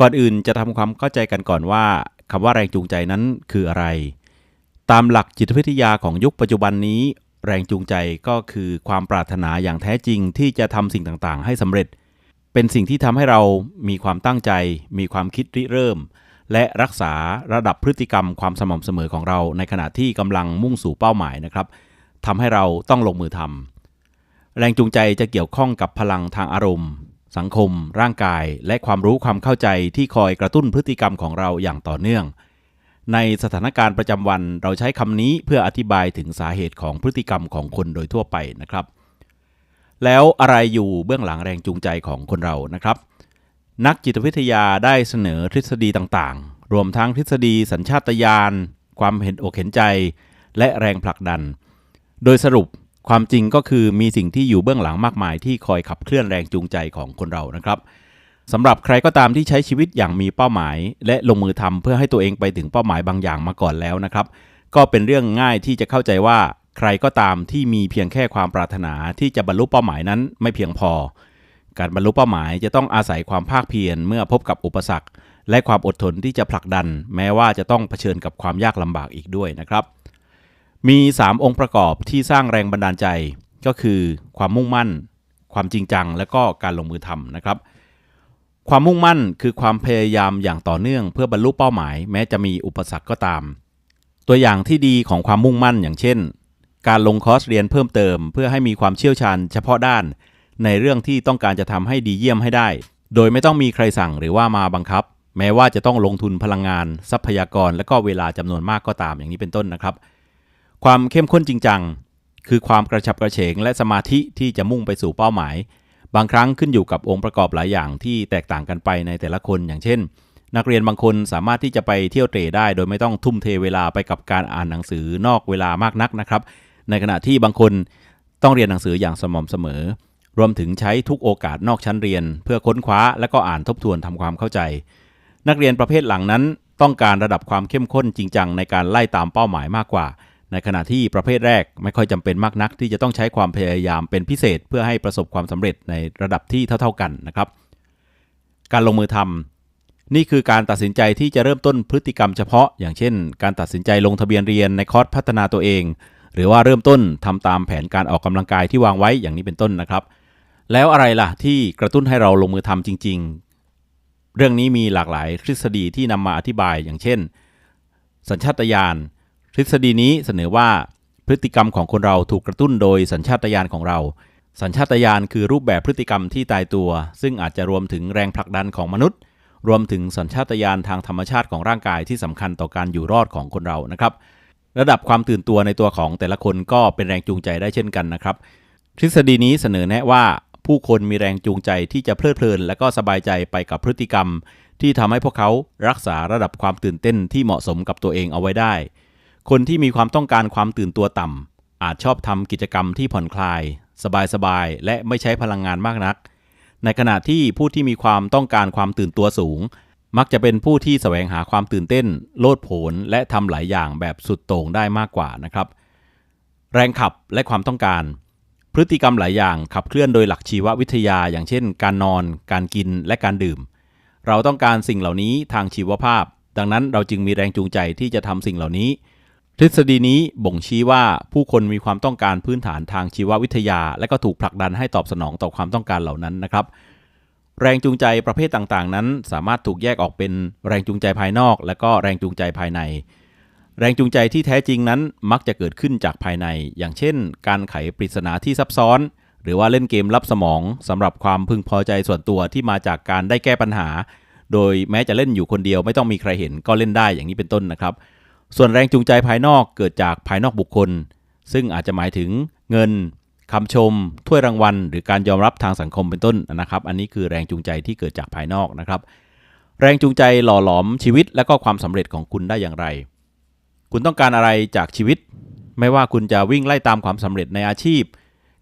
ก่อนอื่นจะทำความเข้าใจกันก่อนว่าคำว่าแรงจูงใจนั้นคืออะไร ตามหลักจิตวิทยาของยุคปัจจุบันนี้ แรงจูงใจก็คือความปรารถนาอย่างแท้จริงที่จะทำสิ่งต่างๆ ให้สำเร็จ เป็นสิ่งที่ทำให้เรามีความตั้งใจ มีความคิดริเริ่ม และรักษาระดับพฤติกรรมความสม่ำเสมอของเรา ในขณะที่กำลังมุ่งสู่เป้าหมายนะครับทำให้เราต้องลงมือทำแรงจูงใจจะเกี่ยวข้องกับพลังทางอารมณ์ สังคม ร่างกาย และความรู้ความเข้าใจที่คอยกระตุ้นพฤติกรรมของเราอย่างต่อเนื่อง ในสถานการณ์ประจำวันเราใช้คำนี้เพื่ออธิบายถึงสาเหตุของพฤติกรรมของคนโดยทั่วไปนะครับ แล้วอะไรอยู่เบื้องหลังแรงจูงใจของคนเรานะครับ นักจิตวิทยาได้เสนอทฤษฎีต่างๆ รวมทั้งทฤษฎีสัญชาตญาณความเห็นอกเห็นใจ และแรงผลักดัน โดยสรุป ความจริงก็คือมีสิ่งที่อยู่เบื้องหลังมากมายที่คอยขับเคลื่อนแรงจูงใจของคนเรานะครับสำหรับใครก็ตามที่ใช้ชีวิตอย่างมีเป้าหมาย และลงมือทำเพื่อให้ตัวเองไปถึงเป้าหมายบางอย่างมาก่อนแล้วนะครับ ก็เป็นเรื่องง่ายที่จะเข้าใจว่าใครก็ตามที่มีเพียงแค่ความปรารถนาที่จะบรรลุเป้าหมายนั้นไม่เพียงพอ การบรรลุเป้าหมายจะต้องอาศัยความภาคเพียรเมื่อพบกับอุปสรรค และความอดทนที่จะผลักดัน แม้ว่าจะต้องเผชิญกับความยากลำบากอีกด้วยนะครับ มี 3 องค์ประกอบที่สร้างแรงบันดาลใจก็คือความมุ่งมั่น ความจริงจัง และก็การลงมือทำนะครับ ความมุ่งมั่นคือความพยายามอย่างต่อเนื่อง เพื่อบรรลุเป้าหมาย แม้จะมีอุปสรรคก็ตาม ตัวอย่างที่ดีของความมุ่งมั่นอย่างเช่น การลงคอร์สเรียนเพิ่มเติม เพื่อให้มีความเชี่ยวชาญเฉพาะด้าน ในเรื่องที่ต้องการจะทำให้ดีเยี่ยมให้ได้ โดยไม่ต้องมีใครสั่งหรือว่ามาบังคับ แม้ว่าจะต้องลงทุนพลังงาน ทรัพยากร และก็เวลาจำนวนมากก็ตามอย่างนี้เป็นต้นนะครับ ความเข้มข้นจริงจัง คือความกระฉับกระเฉง และสมาธิที่จะมุ่งไปสู่เป้าหมาย บางครั้งขึ้นอยู่กับองค์ประกอบหลายอย่างที่แตกต่างกันไปในแต่ละคนอย่างเช่น นักเรียนบางคนสามารถที่จะไปเที่ยวเตร่ได้ โดยไม่ต้องทุ่มเทเวลาไปกับการอ่านหนังสือนอกเวลามากนักนะครับ ในขณะที่บางคนต้องเรียนหนังสืออย่างสม่ำเสมอ รวมถึงใช้ทุกโอกาสนอกชั้นเรียน เพื่อค้นคว้าและก็อ่านทบทวนทำความเข้าใจ นักเรียนประเภทหลังนั้น ต้องการระดับความเข้มข้นจริงจังในการไล่ตามเป้าหมายมากกว่า ในขณะที่ประเภทแรกไม่ค่อยจำเป็นมากนัก ที่จะต้องใช้ความพยายามเป็นพิเศษ เพื่อให้ประสบความสำเร็จในระดับที่เท่า ๆกันนะครับ การลงมือทำนี่คือการตัดสินใจที่จะเริ่มต้นพฤติกรรมเฉพาะ อย่างเช่น การตัดสินใจลงทะเบียนเรียนในคอร์สพัฒนาตัวเอง หรือว่าเริ่มต้นทำตามแผนการออกกำลังกายที่วางไว้อย่างนี้เป็นต้นนะครับ แล้วอะไรล่ะที่กระตุ้นให้เราลงมือทำจริง ๆ เรื่องนี้มีหลากหลายทฤษฎีที่นำมาอธิบายอย่างเช่น สัญชาตญาณ ทฤษฎีนี้เสนอว่าพฤติกรรมของคนเราถูกกระตุ้นโดยสัญชาตญาณของเรา สัญชาตญาณคือรูปแบบพฤติกรรมที่ตายตัว ซึ่งอาจจะรวมถึงแรงผลักดันของมนุษย์ รวมถึงสัญชาตญาณทางธรรมชาติของร่างกายที่สำคัญต่อการอยู่รอดของคนเรานะครับ ระดับความตื่นตัวในตัวของแต่ละคนก็เป็นแรงจูงใจได้เช่นกันนะครับ ทฤษฎีนี้เสนอแนะว่าผู้คนมีแรงจูงใจที่จะเพลิดเพลิน และก็สบายใจไปกับพฤติกรรม ที่ทำให้พวกเขารักษาระดับความตื่นเต้นที่เหมาะสมกับตัวเองเอาไว้ได้ คนที่มีความต้องการความตื่นตัวต่ำอาจชอบทำกิจกรรมที่ผ่อนคลาย สบายๆ และไม่ใช้พลังงานมากนัก ในขณะที่ผู้ที่มีความต้องการความตื่นตัวสูง มักจะเป็นผู้ที่แสวงหาความตื่นเต้น โลดโผนและทำหลายอย่างแบบสุดโต่งได้มากกว่านะครับ แรงขับและความต้องการ พฤติกรรมหลายอย่างขับเคลื่อนโดยหลักชีววิทยา อย่างเช่น การนอน การกินและการดื่ม เราต้องการสิ่งเหล่านี้ทางชีวภาพ ดังนั้นเราจึงมีแรงจูงใจที่จะทำสิ่งเหล่านี้ ทฤษฎีนี้บ่งชี้ว่าผู้คนมีความต้องการพื้นฐานทางชีววิทยา และก็ถูกผลักดันให้ตอบสนองต่อความต้องการเหล่านั้นนะครับ แรงจูงใจประเภทต่างๆ นั้น สามารถถูกแยกออกเป็นแรงจูงใจภายนอก และก็แรงจูงใจภายใน แรงจูงใจที่แท้จริงนั้นมักจะเกิดขึ้นจากภายใน อย่างเช่น การไขปริศนาที่ซับซ้อน หรือว่าเล่นเกมลับสมองสำหรับความพึงพอใจส่วนตัวที่มาจากการได้แก้ปัญหา โดยแม้จะเล่นอยู่คนเดียวไม่ต้องมีใครเห็นก็เล่นได้อย่างนี้เป็นต้นนะครับ ส่วนแรงจูงใจภายนอกเกิดจากภายนอกบุคคล ซึ่งอาจจะหมายถึงเงินคำชม ถ้วยรางวัล หรือการยอมรับทางสังคมเป็นต้นนะครับ อันนี้คือแรงจูงใจที่เกิดจากภายนอกนะครับ แรงจูงใจหล่อหลอมชีวิตและก็ความสำเร็จของคุณได้อย่างไร คุณต้องการอะไรจากชีวิต ไม่ว่าคุณจะวิ่งไล่ตามความสำเร็จในอาชีพ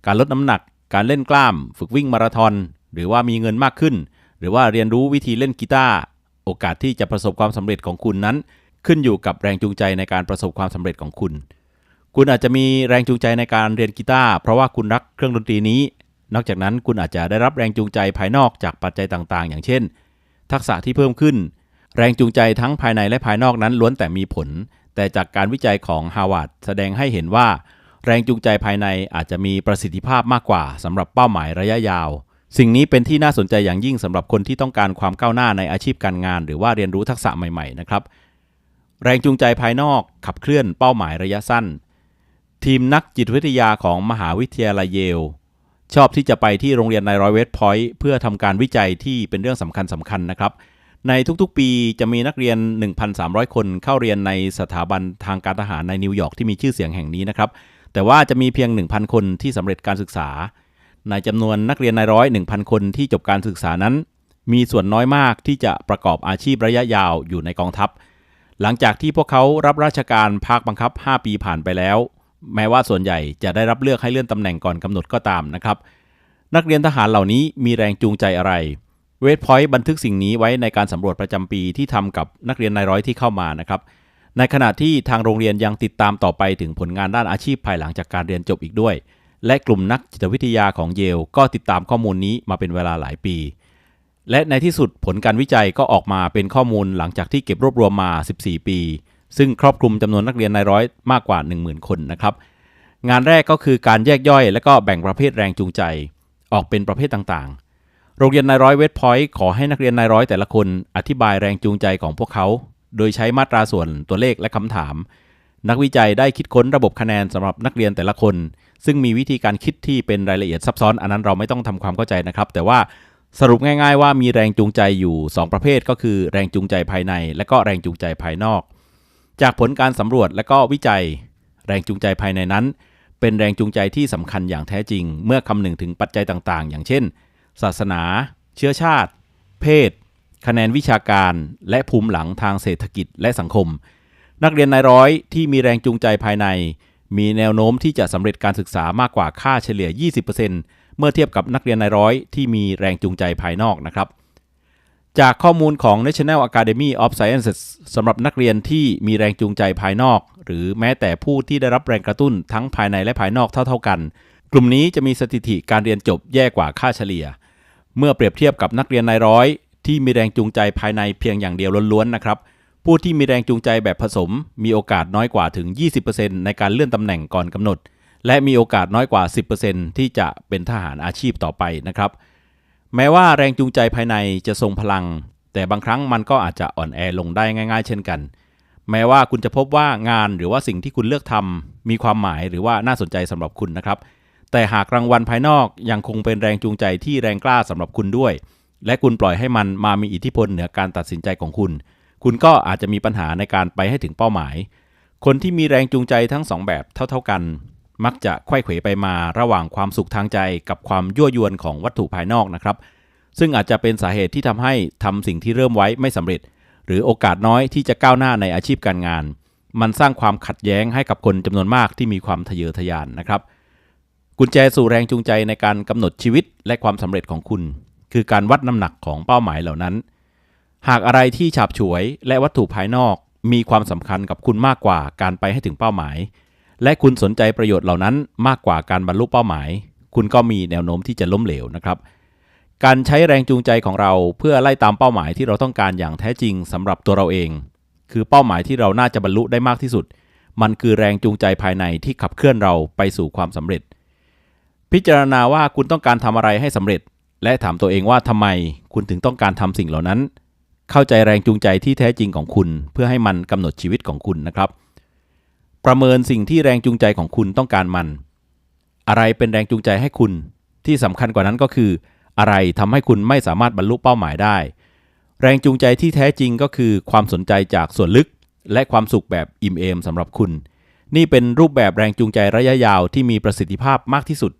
การลดน้ำหนัก การเล่นกล้าม ฝึกวิ่งมาราธอน หรือว่ามีเงินมากขึ้น หรือว่าเรียนรู้วิธีเล่นกีตาร์ โอกาสที่จะประสบความสำเร็จของคุณนั้น ขึ้นอยู่กับแรงจูงใจในการประสบความสำเร็จของคุณ คุณอาจจะมีแรงจูงใจในการเรียนกีตาร์เพราะว่าคุณรักเครื่องดนตรีนี้ นอกจากนั้นคุณอาจจะได้รับแรงจูงใจภายนอกจากปัจจัยต่างๆ อย่างเช่น ทักษะที่เพิ่มขึ้น แรงจูงใจทั้งภายในและภายนอกนั้นล้วนแต่มีผล แต่จากการวิจัยของฮาวาดแสดงให้เห็นว่า แรงจูงใจภายในอาจจะมีประสิทธิภาพมากกว่าสำหรับเป้าหมายระยะยาว สิ่งนี้เป็นที่น่าสนใจอย่างยิ่งสำหรับคนที่ต้องการความก้าวหน้าในอาชีพการงาน หรือว่าเรียนรู้ทักษะใหม่ๆนะครับ แรงจูงใจภายนอกขับเคลื่อนเป้าหมายระยะสั้น ทีมนักจิตวิทยาของมหาวิทยาลัยเยล ชอบที่จะไปที่โรงเรียนในร้อยเวสพอยต์เพื่อทำการวิจัยที่เป็นเรื่องสำคัญสำคัญนะครับ ในทุกๆปีจะมีนักเรียน 1,300 คนเข้าเรียนในสถาบันทางการทหารในนิวยอร์กที่มีชื่อเสียงแห่งนี้นะครับ แต่ว่าจะมีเพียง 1,000 คนที่สำเร็จการศึกษา ในจำนวนนักเรียนในร้อย1,000 คนที่จบการศึกษานั้น มีส่วนน้อยมากที่จะประกอบอาชีพระยะยาวอยู่ในกองทัพ หลังจากที่พวกเขารับราชการภาคบังคับ 5 ปีผ่านไปแล้ว แม้ว่าส่วนใหญ่จะได้รับเลือกให้เลื่อนตำแหน่งก่อนกำหนดก็ตามนะครับ นักเรียนทหารเหล่านี้มีแรงจูงใจอะไรเวทพอยต์บันทึกสิ่งนี้ไว้ในการสำรวจประจำปีที่ทำกับนักเรียนนายร้อยที่เข้ามานะครับ ในขณะที่ทางโรงเรียนยังติดตามต่อไปถึงผลงานด้านอาชีพภายหลังจากการเรียนจบอีกด้วย และกลุ่มนักจิตวิทยาของเยลก็ติดตามข้อมูลนี้มาเป็นเวลาหลายปี และในที่สุดผลการวิจัยก็ออกมาเป็นข้อมูลหลังจากที่เก็บรวบรวมมา 14 ปี ซึ่งครอบคลุมจำนวนนักเรียนนายร้อยมากกว่า 10,000 คนนะครับ งานแรกก็คือการแยกย่อย และก็แบ่งประเภทแรงจูงใจ ออกเป็นประเภทต่างๆ โรงเรียนนายร้อยเวทพอยต์ขอให้นักเรียนนายร้อยแต่ละคนอธิบายแรงจูงใจของพวกเขา โดยใช้มาตราส่วนตัวเลขและคำถาม นักวิจัยได้คิดค้นระบบคะแนนสำหรับนักเรียนแต่ละคน ซึ่งมีวิธีการคิดที่เป็นรายละเอียดซับซ้อนอันนั้นเราไม่ต้องทำความเข้าใจนะครับ แต่ว่า สรุปง่ายๆว่ามีแรงจูงใจอยู่ 2 ประเภทก็คือแรงจูงใจภายใน และก็แรงจูงใจภายนอก จากผลการสำรวจและก็วิจัย แรงจูงใจภายในนั้น เป็นแรงจูงใจที่สำคัญอย่างแท้จริง เมื่อคำนึงถึงปัจจัยต่างๆ อย่างเช่น ศาสนา เชื้อชาติ เพศ คะแนนวิชาการ และภูมิหลังทางเศรษฐกิจและสังคม นักเรียนนายร้อยที่มีแรงจูงใจภายใน มีแนวโน้มที่จะสำเร็จการศึกษามากกว่าค่าเฉลี่ย 20% เมื่อเทียบกับนักเรียนนายร้อยที่มีแรงจูงใจภายนอกนะครับ จากข้อมูลของ National Academy of Sciences สำหรับนักเรียนที่มีแรงจูงใจภายนอก หรือแม้แต่ผู้ที่ได้รับแรงกระตุ้นทั้งภายในและภายนอกเท่าๆกัน กลุ่มนี้จะมีสถิติการเรียนจบแย่กว่าค่าเฉลี่ย เมื่อเปรียบเทียบกับนักเรียนนายร้อย ที่มีแรงจูงใจภายในเพียงอย่างเดียวล้วนๆนะครับผู้ที่มีแรงจูงใจแบบผสม มีโอกาสน้อยกว่าถึง 20%ในการเลื่อนตำแหน่งก่อนกำหนด และมีโอกาสน้อยกว่า 10%ที่จะเป็นทหารอาชีพต่อไปนะครับ แม้ว่าแรงจูงใจภายในจะทรงพลัง แต่บางครั้งมันก็อาจจะอ่อนแอลงได้ง่าย ๆ เช่นกัน แม้ว่าคุณจะพบว่างานหรือว่าสิ่งที่คุณเลือกทำมีความหมายหรือว่าน่าสนใจสำหรับคุณนะครับ แต่หากรางวัลภายนอกยังคงเป็นแรงจูงใจที่แรงกล้าสำหรับคุณด้วย และคุณปล่อยให้มันมามีอิทธิพลเหนือการตัดสินใจของคุณ คุณก็อาจจะมีปัญหาในการไปให้ถึงเป้าหมาย คนที่มีแรงจูงใจทั้งสองแบบเท่า ๆกัน มักจะไขว้เขวไปมาระหว่างความสุขทางใจกับความยั่วยวนของวัตถุภายนอกนะครับ ซึ่งอาจจะเป็นสาเหตุที่ทำให้ทำสิ่งที่เริ่มไว้ไม่สำเร็จ หรือโอกาสน้อยที่จะก้าวหน้าในอาชีพการงาน มันสร้างความขัดแย้งให้กับคนจำนวนมากที่มีความทะเยอทะยานนะครับ กุญแจสู่แรงจูงใจในการกำหนดชีวิตและความสำเร็จของคุณ คือการวัดน้ำหนักของเป้าหมายเหล่านั้น หากอะไรที่ฉาบฉวยและวัตถุภายนอก มีความสำคัญกับคุณมากกว่าการไปให้ถึงเป้าหมาย และคุณสนใจประโยชน์เหล่านั้นมากกว่าการบรรลุเป้าหมาย คุณก็มีแนวโน้มที่จะล้มเหลวนะครับ การใช้แรงจูงใจของเราเพื่อไล่ตามเป้าหมายที่เราต้องการอย่างแท้จริงสำหรับตัวเราเอง คือเป้าหมายที่เราน่าจะบรรลุได้มากที่สุด มันคือแรงจูงใจภายในที่ขับเคลื่อนเราไปสู่ความสำเร็จ พิจารณาว่าคุณต้องการทำอะไรให้สำเร็จ และถามตัวเองว่าทำไมคุณถึงต้องการทำสิ่งเหล่านั้น เข้าใจแรงจูงใจที่แท้จริงของคุณ เพื่อให้มันกำหนดชีวิตของคุณนะครับ ประเมินสิ่งที่แรงจูงใจของคุณต้องการมัน อะไรเป็นแรงจูงใจให้คุณ ที่สำคัญกว่านั้นก็คือ อะไรทำให้คุณไม่สามารถบรรลุเป้าหมายได้ แรงจูงใจที่แท้จริงก็คือความสนใจจากส่วนลึก และความสุขแบบอิ่มเอมสำหรับคุณ นี่เป็นรูปแบบแรงจูงใจระยะยาวที่มีประสิทธิภาพมากที่สุด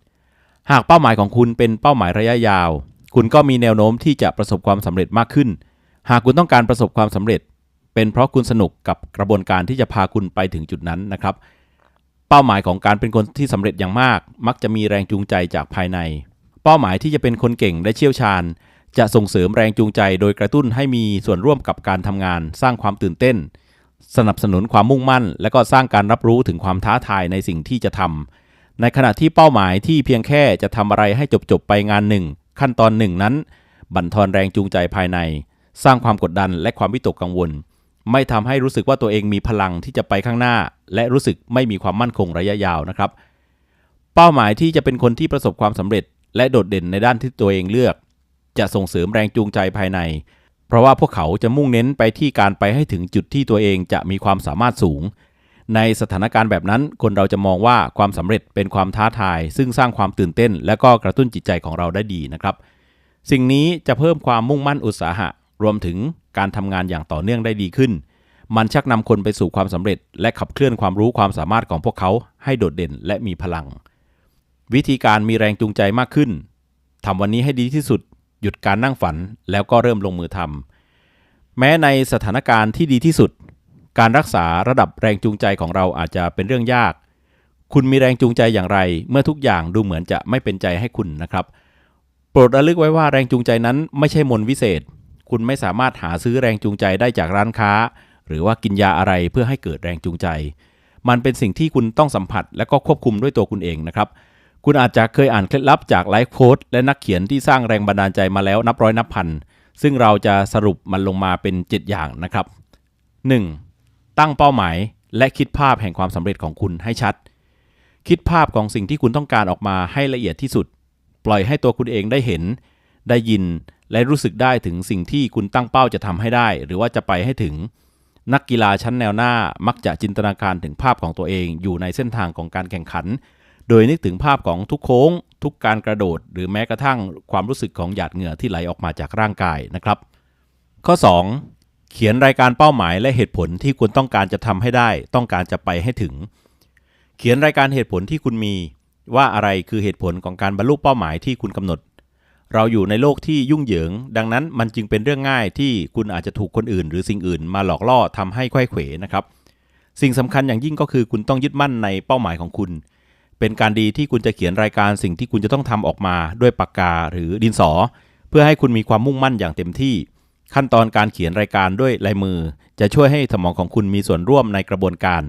หากเป้าหมายของคุณเป็นเป้าหมายระยะยาว คุณก็มีแนวโน้มที่จะประสบความสำเร็จมากขึ้น หากคุณต้องการประสบความสำเร็จ เป็นเพราะคุณสนุกกับกระบวนการที่จะพาคุณไปถึงจุดนั้นนะครับ เป้าหมายของการเป็นคนที่สำเร็จอย่างมาก มักจะมีแรงจูงใจจากภายใน เป้าหมายที่จะเป็นคนเก่งและเชี่ยวชาญ จะส่งเสริมแรงจูงใจ โดยกระตุ้นให้มีส่วนร่วมกับการทำงาน สร้างความตื่นเต้น สนับสนุนความมุ่งมั่น และก็สร้างการรับรู้ถึงความท้าทายในสิ่งที่จะทำในขณะที่เป้าหมายที่เพียงแค่จะทำอะไรให้จบๆไปงานหนึ่งขั้นตอนหนึ่งนั้น บั่นทอนแรงจูงใจภายใน สร้างความกดดันและความวิตกกังวล ไม่ทำให้รู้สึกว่าตัวเองมีพลังที่จะไปข้างหน้า และรู้สึกไม่มีความมั่นคงระยะยาวนะครับ เป้าหมายที่จะเป็นคนที่ประสบความสำเร็จ และโดดเด่นในด้านที่ตัวเองเลือก จะส่งเสริมแรงจูงใจภายใน เพราะว่าพวกเขาจะมุ่งเน้นไปที่การไปให้ถึงจุดที่ตัวเองจะมีความสามารถสูง ในสถานการณ์แบบนั้น คนเราจะมองว่าความสำเร็จเป็นความท้าทาย ซึ่งสร้างความตื่นเต้น และก็กระตุ้นจิตใจของเราได้ดีนะครับ สิ่งนี้จะเพิ่มความมุ่งมั่นอุตสาหะ รวมถึง การทำงานอย่างต่อเนื่องได้ดีขึ้น มันชักนำคนไปสู่ความสำเร็จ และขับเคลื่อนความรู้ความสามารถของพวกเขาให้โดดเด่นและมีพลัง วิธีการมีแรงจูงใจมากขึ้นทำวันนี้ให้ดีที่สุด หยุดการนั่งฝันแล้วก็เริ่มลงมือทำแม้ในสถานการณ์ที่ดีที่สุด การรักษาระดับแรงจูงใจของเราอาจจะเป็นเรื่องยาก คุณมีแรงจูงใจอย่างไร เมื่อทุกอย่างดูเหมือนจะไม่เป็นใจให้คุณนะครับ โปรดระลึกไว้ว่าแรงจูงใจนั้นไม่ใช่มนวิเศษ คุณไม่สามารถหาซื้อแรงจูงใจได้จากร้านค้า หรือว่ากินยาอะไรเพื่อให้เกิดแรงจูงใจ มันเป็นสิ่งที่คุณต้องสัมผัส และก็ควบคุมด้วยตัวคุณเองนะครับ คุณอาจจะเคยอ่านเคล็ดลับจากไลฟ์โค้ดและนักเขียนที่สร้างแรงบันดาลใจมาแล้วนับร้อยนับพัน ซึ่งเราจะสรุปมันลงมาเป็น 7 อย่างนะครับ 1. ตั้งเป้าหมายและคิดภาพแห่งความสำเร็จของคุณให้ชัด คิดภาพของสิ่งที่คุณต้องการออกมาให้ละเอียดที่สุด ปล่อยให้ตัวคุณเองได้เห็น ได้ยิน และรู้สึกได้ถึงสิ่งที่คุณตั้งเป้าจะทำให้ได้ หรือว่าจะไปให้ถึง นักกีฬาชั้นแนวหน้ามักจะจินตนาการถึงภาพของตัวเอง อยู่ในเส้นทางของการแข่งขัน โดยนึกถึงภาพของทุกโค้ง ทุกการกระโดด หรือแม้กระทั่งความรู้สึกของหยาดเหงื่อที่ไหลออกมาจากร่างกายนะครับ ข้อ 2. เขียนรายการเป้าหมายและเหตุผลที่คุณต้องการจะทำให้ได้ ต้องการจะไปให้ถึง เขียนรายการเหตุผลที่คุณมี ว่าอะไรคือเหตุผลของการบรรลุเป้าหมายที่คุณกำหนด เราอยู่ในโลกที่ยุ่งเหยิง ดังนั้นมันจึงเป็นเรื่องง่ายที่คุณอาจจะถูกคนอื่น หรือสิ่งอื่นมาหลอกล่อทำให้ไขว้เขวนะครับ สิ่งสำคัญอย่างยิ่งก็คือคุณต้องยึดมั่นในเป้าหมายของคุณ เป็นการดีที่คุณจะเขียนรายการสิ่งที่คุณจะต้องทำออกมาด้วยปากกาหรือดินสอ เพื่อให้คุณมีความมุ่งมั่นอย่างเต็มที่ ขั้นตอนการเขียนรายการด้วยลายมือ จะช่วยให้สมองของคุณมีส่วนร่วมในกระบวนการ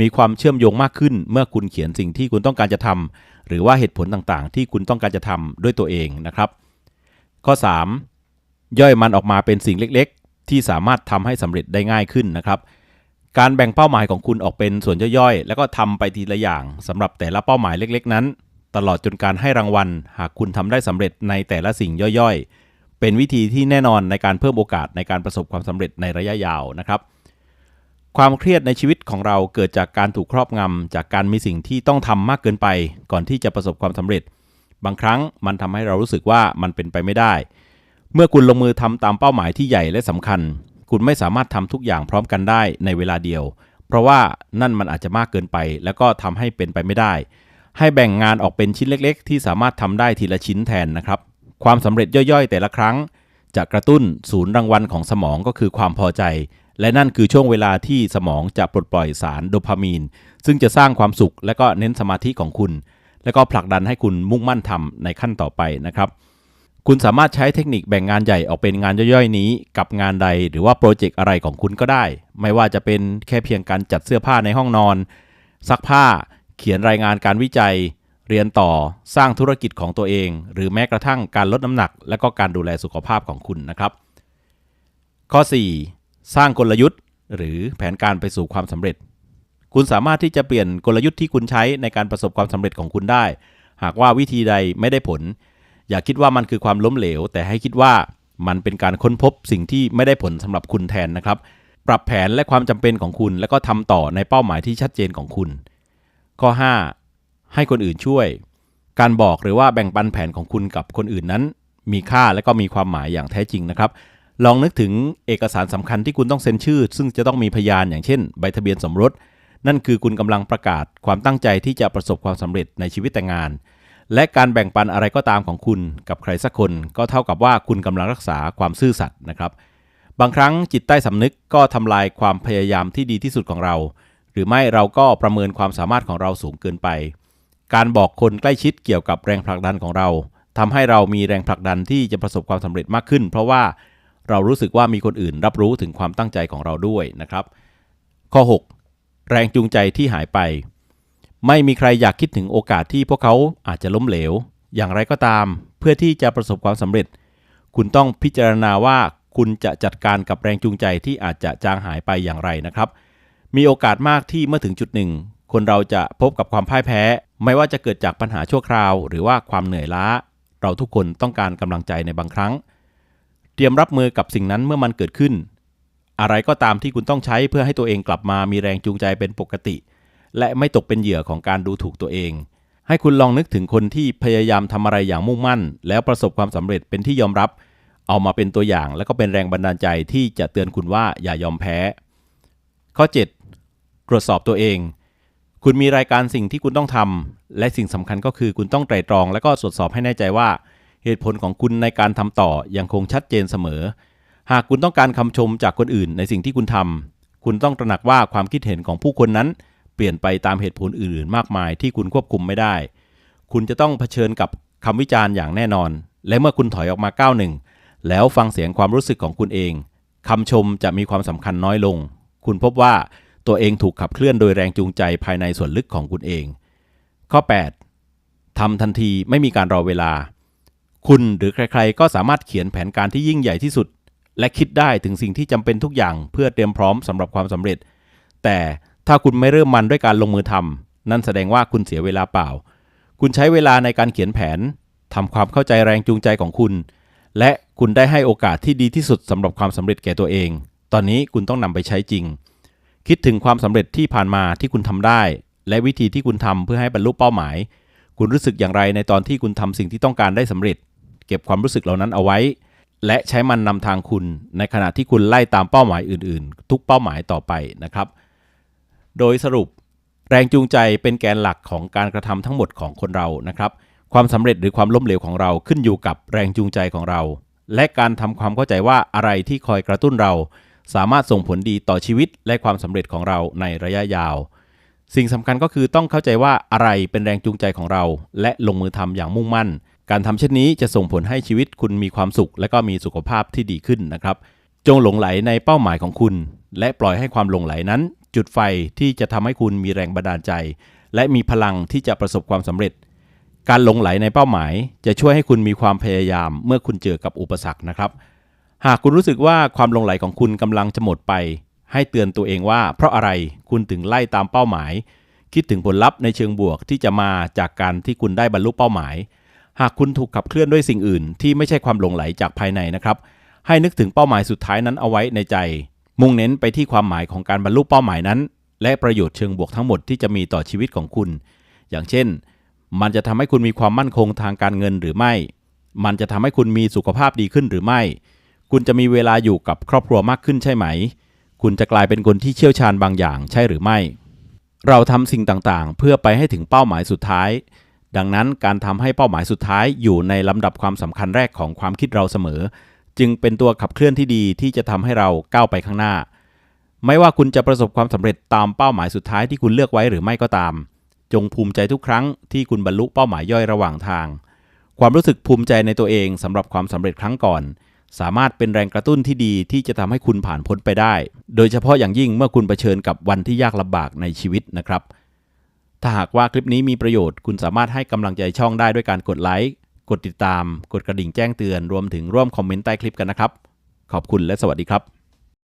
มีความเชื่อมโยงมากขึ้น เมื่อคุณเขียนสิ่งที่คุณต้องการจะทำหรือว่าเหตุผลต่างๆ ที่คุณต้องการจะทำด้วยตัวเองนะครับ ข้อ 3. ย่อยมันออกมาเป็นสิ่งเล็กๆ ที่สามารถทำให้สำเร็จได้ง่ายขึ้นนะครับ การแบ่งเป้าหมายของคุณออกเป็นส่วนย่อยๆ แล้วก็ทำไปทีละอย่างสำหรับแต่ละเป้าหมายเล็ก ๆ นั้น ตลอดจนการให้รางวัล หากคุณทำได้สำเร็จในแต่ละสิ่งย่อยๆ เป็นวิธีที่แน่นอนในการเพิ่มโอกาสในการประสบความสำเร็จในระยะยาวนะครับ ความเครียดในชีวิตของเราเกิดจากการถูกครอบงำ จากการมีสิ่งที่ต้องทำมากเกินไป ก่อนที่จะประสบความสำเร็จ บางครั้งมันทำให้เรารู้สึกว่ามันเป็นไปไม่ได้ เมื่อคุณลงมือทำตามเป้าหมายที่ใหญ่และสำคัญ คุณไม่สามารถทำทุกอย่างพร้อมกันได้ในเวลาเดียว เพราะว่านั่นมันอาจจะมากเกินไป แล้วก็ทำให้เป็นไปไม่ได้ ให้แบ่งงานออกเป็นชิ้นเล็ก ๆ ที่สามารถทำได้ทีละชิ้นแทนนะครับ ความสำเร็จย่อยๆ แต่ละครั้งจะกระตุ้นศูนย์รางวัลของสมองก็คือความพอใจ และนั่นคือช่วงเวลาที่สมองจะปลดปล่อยสารโดพามีน ซึ่งจะสร้างความสุขและก็เน้นสมาธิของคุณ และก็ผลักดันให้คุณมุ่งมั่นทำในขั้นต่อไปนะครับ คุณสามารถใช้เทคนิคแบ่งงานใหญ่ออกเป็นงานย่อยๆนี้ กับงานใดหรือว่าโปรเจกต์อะไรของคุณก็ได้ ไม่ว่าจะเป็นแค่เพียงการจัดเสื้อผ้าในห้องนอน ซักผ้า เขียนรายงานการวิจัย เรียนต่อสร้างธุรกิจของตัวเอง หรือแม้กระทั่งการลดน้ำหนัก และก็การดูแลสุขภาพของคุณนะครับ ข้อ 4. สร้างกลยุทธ์ หรือแผนการไปสู่ความสำเร็จ คุณสามารถที่จะเปลี่ยนกลยุทธ์ที่คุณใช้ในการประสบความสำเร็จของคุณได้ หากว่าวิธีใดไม่ได้ผล อย่าคิดว่ามันคือความล้มเหลว แต่ให้คิดว่ามันเป็นการค้นพบสิ่งที่ไม่ได้ผลสำหรับคุณแทนนะครับ ปรับแผนและความจำเป็นของคุณ แล้วก็ทำต่อในเป้าหมายที่ชัดเจนของคุณ ข้อ 5. ให้คนอื่นช่วย การบอกหรือว่าแบ่งปันแผนของคุณกับคนอื่นนั้น มีค่าและก็มีความหมายอย่างแท้จริงนะครับ ลองนึกถึงเอกสารสำคัญที่คุณต้องเซ็นชื่อ ซึ่งจะต้องมีพยานอย่างเช่น ใบทะเบียนสมรส นั่นคือคุณกำลังประกาศความตั้งใจที่จะประสบความสำเร็จในชีวิตแต่งงาน และการแบ่งปันอะไรก็ตามของคุณกับใครสักคนก็เท่ากับว่าคุณกำลังรักษาความซื่อสัตย์นะครับ บางครั้งจิตใต้สำนึกก็ทำลายความพยายามที่ดีที่สุดของเรา หรือไม่เราก็ประเมินความสามารถของเราสูงเกินไป การบอกคนใกล้ชิดเกี่ยวกับแรงผลักดันของเราทำให้เรามีแรงผลักดันที่จะประสบความสำเร็จมากขึ้น เพราะว่า เรารู้สึกว่ามีคนอื่นรับรู้ถึงความตั้งใจของเราด้วยนะครับ ข้อ 6 แรงจูงใจที่หายไป ไม่มีใครอยากคิดถึงโอกาสที่พวกเขาอาจจะล้มเหลว อย่างไรก็ตาม เพื่อที่จะประสบความสำเร็จ คุณต้องพิจารณาว่าคุณจะจัดการกับแรงจูงใจที่อาจจะจางหายไปอย่างไรนะครับ มีโอกาสมากที่เมื่อถึงจุดหนึ่ง คนเราจะพบกับความพ่ายแพ้ ไม่ว่าจะเกิดจากปัญหาชั่วคราว หรือว่าความเหนื่อยล้า เราทุกคนต้องการกำลังใจในบางครั้ง เตรียมรับมือกับสิ่งนั้นเมื่อมันเกิดขึ้น อะไรก็ตามที่คุณต้องใช้เพื่อให้ตัวเองกลับมามีแรงจูงใจเป็นปกติ และไม่ตกเป็นเหยื่อของการดูถูกตัวเอง ให้คุณลองนึกถึงคนที่พยายามทำอะไรอย่างมุ่งมั่น แล้วประสบความสำเร็จเป็นที่ยอมรับ เอามาเป็นตัวอย่างและก็เป็นแรงบันดาลใจที่จะเตือนคุณว่าอย่ายอมแพ้ ข้อ 7 ตรวจสอบตัวเอง คุณมีรายการสิ่งที่คุณต้องทำและสิ่งสำคัญก็คือคุณต้องไตร่ตรอง และก็ตรวจสอบให้แน่ใจว่า เหตุผลของคุณในการทำต่อยังคงชัดเจนเสมอ หากคุณต้องการคำชมจากคนอื่นในสิ่งที่คุณทำคุณต้องตระหนักว่าความคิดเห็นของผู้คนนั้น เปลี่ยนไปตามเหตุผลอื่นๆ มากมายที่คุณควบคุมไม่ได้ คุณจะต้องเผชิญกับคำวิจารณ์อย่างแน่นอน และเมื่อคุณถอยออกมาก้าวหนึ่งแล้วฟังเสียงความรู้สึกของคุณเองคำชมจะมีความสำคัญน้อยลง คุณพบว่าตัวเองถูกขับเคลื่อนโดยแรงจูงใจภายในส่วนลึกของคุณเอง ข้อ 8. ทำทันทีไม่มีการรอเวลา คุณหรือใครๆ ก็สามารถเขียนแผนการที่ยิ่งใหญ่ที่สุด และคิดได้ถึงสิ่งที่จำเป็นทุกอย่างเพื่อเตรียมพร้อมสำหรับความสำเร็จ แต่ถ้าคุณไม่เริ่มมันด้วยการลงมือทำนั่นแสดงว่าคุณเสียเวลาเปล่า คุณใช้เวลาในการเขียนแผนทำความเข้าใจแรงจูงใจของคุณ และคุณได้ให้โอกาสที่ดีที่สุดสำหรับความสำเร็จแก่ตัวเอง ตอนนี้คุณต้องนำไปใช้จริง คิดถึงความสำเร็จที่ผ่านมาที่คุณทำได้ และวิธีที่คุณทำเพื่อให้บรรลุเป้าหมาย คุณรู้สึกอย่างไรในตอนที่คุณทำสิ่งที่ต้องการได้สำเร็จ เก็บความรู้สึกเหล่านั้นเอาไว้ และใช้มันนำทางคุณ ในขณะที่คุณไล่ตามเป้าหมายอื่น ๆ ทุกเป้าหมายต่อไปนะครับ โดยสรุปแรงจูงใจเป็นแกนหลักของการกระทำทั้งหมดของคนเรานะครับ ความสำเร็จหรือความล้มเหลวของเราขึ้นอยู่กับแรงจูงใจของเรา และการทำความเข้าใจว่าอะไรที่คอยกระตุ้นเรา สามารถส่งผลดีต่อชีวิตและความสำเร็จของเราในระยะยาว สิ่งสำคัญก็คือต้องเข้าใจว่าอะไรเป็นแรงจูงใจของเรา และลงมือทำอย่างมุ่งมั่น การทำเช่นนี้จะส่งผลให้ชีวิตคุณมีความสุข และก็มีสุขภาพที่ดีขึ้นนะครับ จงหลงไหลในเป้าหมายของคุณ และปล่อยให้ความหลงไหลนั้น จุดไฟที่จะทำให้คุณมีแรงบันดาลใจ และมีพลังที่จะประสบความสำเร็จ การหลงไหลในเป้าหมาย จะช่วยให้คุณมีความพยายาม เมื่อคุณเจอกับอุปสรรคนะครับ หากคุณรู้สึกว่าความหลงไหลของคุณกำลังจะหมดไป ให้เตือนตัวเองว่า เพราะอะไรคุณถึงไล่ตามเป้าหมาย คิดถึงผลลัพธ์ในเชิงบวกที่จะมาจากการที่คุณได้บรรลุเป้าหมาย หากคุณถูกขับเคลื่อนด้วยสิ่งอื่น ที่ไม่ใช่ความหลงไหลจากภายในนะครับ ให้นึกถึงเป้าหมายสุดท้ายนั้นเอาไว้ในใจ มุ่งเน้นไปที่ความหมายของการบรรลุเป้าหมายนั้น และประโยชน์เชิงบวกทั้งหมดที่จะมีต่อชีวิตของคุณ อย่างเช่น มันจะทำให้คุณมีความมั่นคงทางการเงินหรือไม่ มันจะทำให้คุณมีสุขภาพดีขึ้นหรือไม่ คุณจะมีเวลาอยู่กับครอบครัวมากขึ้นใช่ไหม คุณจะกลายเป็นคนที่เชี่ยวชาญบางอย่างใช่หรือไม่ เราทำสิ่งต่างๆ เพื่อไปให้ถึงเป้าหมายสุดท้าย ดังนั้นการทำให้เป้าหมายสุดท้ายอยู่ในลำดับความสำคัญแรกของความคิดเราเสมอ จึงเป็นตัวขับเคลื่อนที่ดีที่จะทำให้เราก้าวไปข้างหน้า ไม่ว่าคุณจะประสบความสำเร็จตามเป้าหมายสุดท้ายที่คุณเลือกไว้หรือไม่ก็ตาม จงภูมิใจทุกครั้งที่คุณบรรลุเป้าหมายย่อยระหว่างทาง ความรู้สึกภูมิใจในตัวเองสำหรับความสำเร็จครั้งก่อน สามารถเป็นแรงกระตุ้นที่ดีที่จะทำให้คุณผ่านพ้นไปได้ โดยเฉพาะอย่างยิ่งเมื่อคุณเผชิญกับวันที่ยากลำบากในชีวิตนะครับ ถ้าหากว่าคลิปนี้มีประโยชน์ คุณสามารถให้กำลังใจช่องได้ด้วยการกดไลค์ กดติดตาม กดกระดิ่งแจ้งเตือน รวมถึงร่วมคอมเมนต์ใต้คลิปกันนะครับ ขอบคุณและสวัสดีครับ